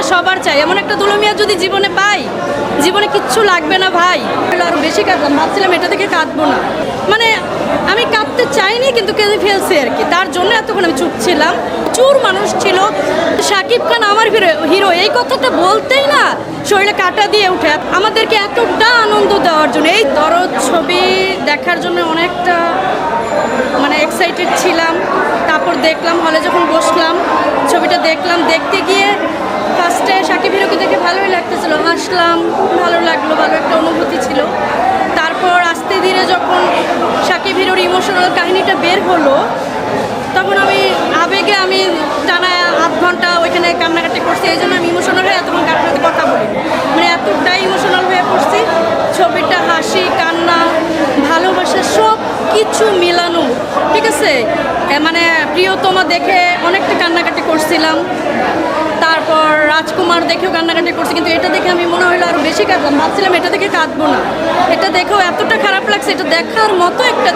না সবার চাই। এমন একটা দুলুমিয়া যদি জীবনে পাই, জীবনে কিচ্ছু লাগবে না ভাই। আরও বেশি কাঁদলাম, ভাবছিলাম এটা থেকে কাঁদবো না। মানে আমি কাঁদতে চাইনি, কিন্তু কেঁদে ফেলছি আর কি। তার জন্য এতক্ষণ আমি চুপ ছিলাম। প্রচুর মানুষ ছিল। শাকিব খান আমার হিরো এই কথাটা বলতেই না শরীরে কাটা দিয়ে উঠে। আমাদেরকে এতটা আনন্দ দেওয়ার জন্য, এই দরদ ছবি দেখার জন্য অনেকটা মানে এক্সাইটেড ছিলাম। তারপর দেখলাম হলে যখন বসলাম, ছবিটা দেখলাম, দেখতে গিয়ে ফার্স্টে সাকিব হিরোকে দেখে ভালোই লাগতেছিল। হাসলাম, ভালো লাগল, ভালো একটা অনুভূতি ছিল। তারপর আস্তে ধীরে যখন সাকিব হিরোর ইমোশনাল কাহিনীটা বের হলো, তখন আমি আবেগে আমি টানা আধ ঘণ্টা ওইখানে কান্নাকাটি করছি, এই জন্য আমি ইমোশনাল হয়ে এতক্ষণ কারোর সাথে কথা বলি মানে এতটাই ইমোশনাল হয়ে পড়ছি ছবিটা হাসি কান্না ভালোবাসা সব কিছু মিলানো ঠিক আছে? মানে প্রিয়তমা দেখে অনেকটা কান্নাকাটি করছিলাম। তারপর রাজকুমার দেখেও কান্নাকাটি করছি কিন্তু এটা দেখে আমি মনে হলো আরও বেশি কাঁদলাম। ভাবছিলাম এটা দেখে কাঁদবো না। এটা দেখেও এতটা খারাপ লাগছে এটা দেখার মতো একটা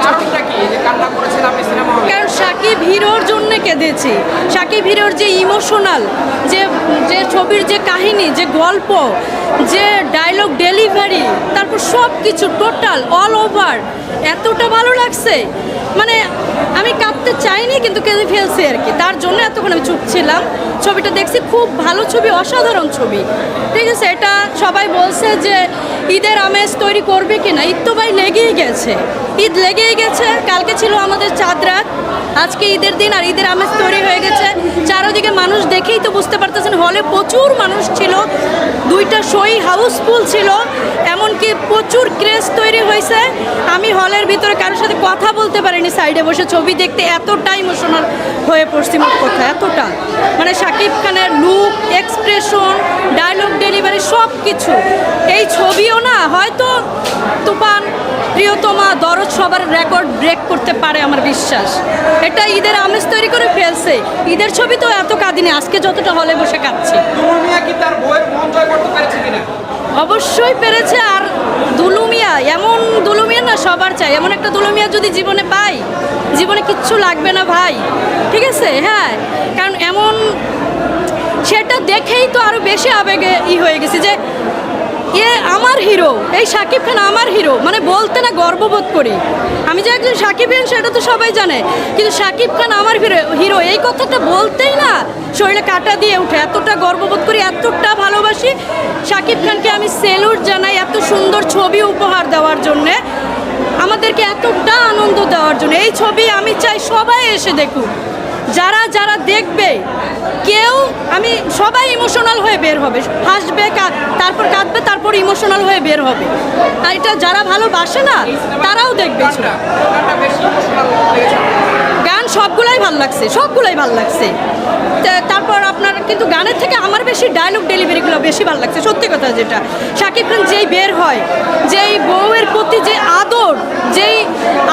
কারণ সাকিব হিরোর জন্য কেঁদেছি। সাকিব হিরোর যে ইমোশনাল যে যে ছবির যে কাহিনী যে গল্প যে ডায়লগ ডেলিভারি তারপর সব কিছু টোটাল অল ওভার। এতটা ভালো লাগছে। মানে আমি কাঁদতে চাইনি, কিন্তু কেঁদে ফেলছি আর কি। তার জন্য এতক্ষণ আমি চুপ ছিলাম। ছবিটা দেখছি, খুব ভালো ছবি, অসাধারণ ছবি। ঠিক আছে, এটা সবাই বলছে যে ঈদের আমেজ তৈরি করবে কি না ঈদ তো ভাই লেগেই গেছে। ঈদ লেগেই গেছে, কালকে ছিল আমাদের চাঁদ রাত। আজকে ঈদের দিন আর ঈদের আমেজ তৈরি হয়ে গেছে। চারোদিকে মানুষ দেখেই তো বুঝতে পারতেছেন, হলে প্রচুর মানুষ ছিল। দুইটা শোই হাউসফুল ছিল, এমনকি প্রচুর ক্রেজ তৈরি হয়েছে। আমি হলের ভিতরে কারোর সাথে কথা বলতে পারিনি, সাইডে বসে ছবি দেখতে এতটা ইমোশনাল হয়ে পড়ছি মোট কথা, এতটা। মানে শাকিব খানের লুক এক্সপ্রেশন ডায়লগ ডেলিভারি সব কিছু এই ছবিও না, হয়তো তুফান প্রিয়তমা দরদ সবার রেকর্ড ব্রেক করতে পারে আমার বিশ্বাস। এটা ঈদের আমেজ তৈরি করে ফেলছে। ঈদের ছবি তো এত কাঁদিনি আজকে যতটা হলে বসে কাঁদছি। অবশ্যই পেরেছে আর দুলুমিয়া এমন দুলুমিয়া না সবার চাই। এমন একটা দুলুমিয়া যদি জীবনে পাই জীবনে কিচ্ছু লাগবে না ভাই। ঠিক আছে? হ্যাঁ কারণ এমন সেটা দেখেই তো আরও বেশি আবেগে ই হয়ে গেছে যে এ আমার হিরো, এই সাকিব খান আমার হিরো মানে বলতে না গর্ববোধ করি। আমি যে একজন সাকিব খান সেটা তো সবাই জানে, কিন্তু সাকিব খান আমার হিরো হিরো, এই কথাটা বলতেই না শরীরে কাটা দিয়ে উঠে এতটা গর্ববোধ করি, এতটা ভালোবাসি সাকিব খানকে আমি সেলুট জানাই এত সুন্দর ছবি উপহার দেওয়ার জন্যে, আমাদেরকে এতটা আনন্দ দেওয়ার জন্য। এই ছবি আমি চাই সবাই এসে দেখুক। যারা যারা দেখবে, কেউ, আমি সবাই ইমোশনাল হয়ে বের হবে। হাসবে কাঁদ তারপর কাঁদবে তারপর ইমোশনাল হয়ে বের হবে। আর এটা যারা ভালোবাসে না তারাও দেখবে গান সবগুলাই ভালো লাগছে সবগুলাই ভালো লাগছে। তারপর আপনার কিন্তু গানের থেকে আমার বেশি ডায়লগ ডেলিভারিগুলো বেশি ভালো লাগছে সত্যি কথা যেটা। শাকিব খান যেই বের হয় যেই বউয়ের প্রতি যে আদর যেই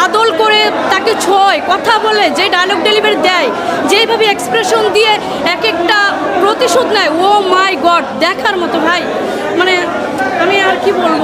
আদল করে তাকে ছোঁয় কথা বলে যে ডায়লগ ডেলিভারি দেয় যেইভাবে এক্সপ্রেশন দিয়ে এক একটা প্রতিশোধ নেয় মাই গড দেখার মতো ভাই। মানে আমি আর কি বলব?